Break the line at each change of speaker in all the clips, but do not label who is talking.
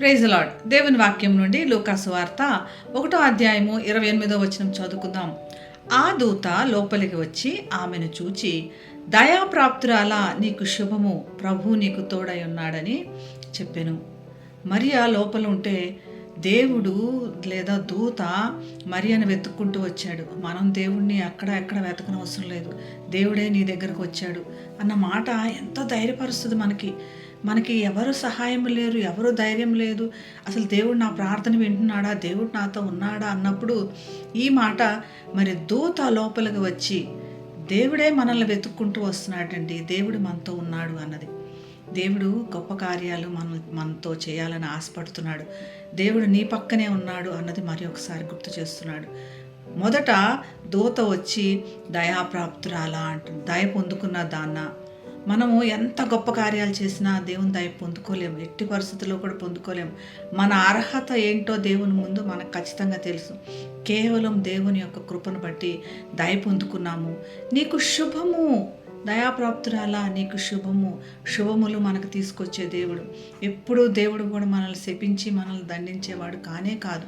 Praise lord దేవుని వాక్యం నుండి లూకాసు వార్త ఒకటో అధ్యాయము ఇరవై ఎనిమిదో వచనం చదువుకుందాం. ఆ దూత లోపలికి వచ్చి ఆమెను చూచి దయాప్రాప్తురాల నీకు శుభము. ప్రభు నీకు తోడై ఉన్నాడని చెప్పాను. మరియా లోపల ఉంటే దేవుడు లేదా దూత మరియను వెతుక్కుంటూ వచ్చాడు. మనం దేవుణ్ణి అక్కడ ఎక్కడ వెతకనవసరం లేదు. దేవుడే నీ దగ్గరకు వచ్చాడు అన్న మాట ఎంతో ధైర్యపరుస్తుంది మనకి. మనకి ఎవరు సహాయం లేరు ఎవరు ధైర్యం లేదు. అసలు దేవుడు నా ప్రార్థన వింటున్నాడా దేవుడు నాతో ఉన్నాడా అన్నప్పుడు ఈ మాట మరి దూత లోపలికి వచ్చి దేవుడే మనల్ని వెతుక్కుంటూ వస్తున్నాడండి. దేవుడు మనతో ఉన్నాడు అన్నది. దేవుడు గొప్ప కార్యాలు మన మనతో చేయాలని ఆశపడుతున్నాడు. దేవుడు నీ పక్కనే ఉన్నాడు అన్నది మరి ఒకసారి గుర్తు చేస్తున్నాడు. మొదట దూత వచ్చి దయాప్రాప్తురాలా అంటుంది దయ పొందుకున్న దాన్న. మనము ఎంత గొప్ప కార్యాలు చేసినా దేవుని దయ పొందుకోలేము ఎట్టి పరిస్థితుల్లో కూడా పొందుకోలేము మన అర్హత ఏంటో దేవుని ముందు మనకు ఖచ్చితంగా తెలుసు. కేవలం దేవుని యొక్క కృపను బట్టి దయ పొందుకున్నాము. నీకు శుభము. దయాప్రాప్తురాలా నీకు శుభము శుభములు మనకు తీసుకొచ్చే దేవుడు. ఎప్పుడూ దేవుడు కూడా మనల్ని శపించి మనల్ని దండించేవాడు కానే కాదు.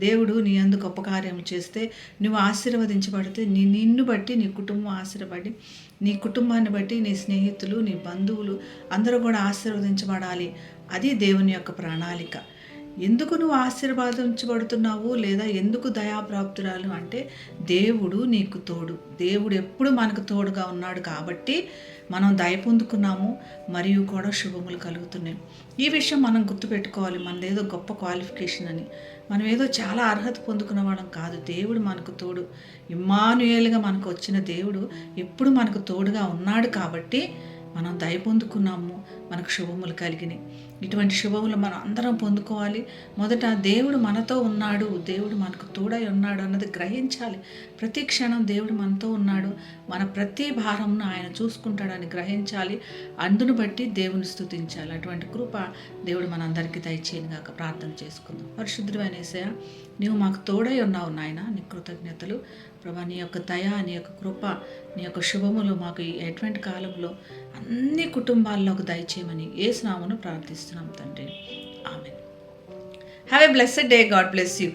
దేవుడు నీ అందు గొప్ప కార్యం చేస్తే నువ్వు ఆశీర్వదించబడితే నీ నిన్ను బట్టి నీ కుటుంబం ఆశీర్వడి నీ కుటుంబాన్ని బట్టి నీ స్నేహితులు నీ బంధువులు అందరూ కూడా ఆశీర్వదించబడాలి. అది దేవుని యొక్క ప్రణాళిక. ఎందుకు నువ్వు ఆశీర్వాదించబడుతున్నావు లేదా ఎందుకు దయాప్రాప్తురాలు అంటే దేవుడు నీకు తోడు. దేవుడు ఎప్పుడు మనకు తోడుగా ఉన్నాడు కాబట్టి మనం దయ పొందుకున్నాము మరియు కూడా శుభములు కలుగుతున్నాయి. ఈ విషయం మనం గుర్తుపెట్టుకోవాలి. మనది ఏదో గొప్ప క్వాలిఫికేషన్ అని. మనం ఏదో చాలా అర్హత పొందుకున్న వాళ్ళం కాదు. దేవుడు మనకు తోడు. ఇమ్మానుయేలుగా మనకు వచ్చిన దేవుడు ఎప్పుడు మనకు తోడుగా ఉన్నాడు కాబట్టి మనం దయ పొందుకున్నాము మనకు శుభములు కలిగినాయి. ఇటువంటి శుభములు మనం అందరం పొందుకోవాలి. మొదట దేవుడు మనతో ఉన్నాడు దేవుడు మనకు తోడై ఉన్నాడు అన్నది గ్రహించాలి. ప్రతి క్షణం దేవుడు మనతో ఉన్నాడు. మన ప్రతి భారంను ఆయన చూసుకుంటాడని గ్రహించాలి. అందును బట్టి దేవుని స్థుతించాలి. అటువంటి కృప దేవుడు మనందరికీ దయచేయను గాక ప్రార్థన చేసుకుందాం. పరిశుద్ధుడు అనేసయ నీవు మాకు తోడై ఉన్నావు నాయన. నీ కృతజ్ఞతలు. ప్రభా నీ యొక్క దయ నీ యొక్క కృప నీ యొక్క శుభములు మాకు ఈ ఎటువంటి కాలంలో అన్ని కుటుంబాల్లోకి దయచేయమని ఏ స్నామును ప్రార్థిస్తున్నాం తండ్రి. Amen have a blessed day God bless you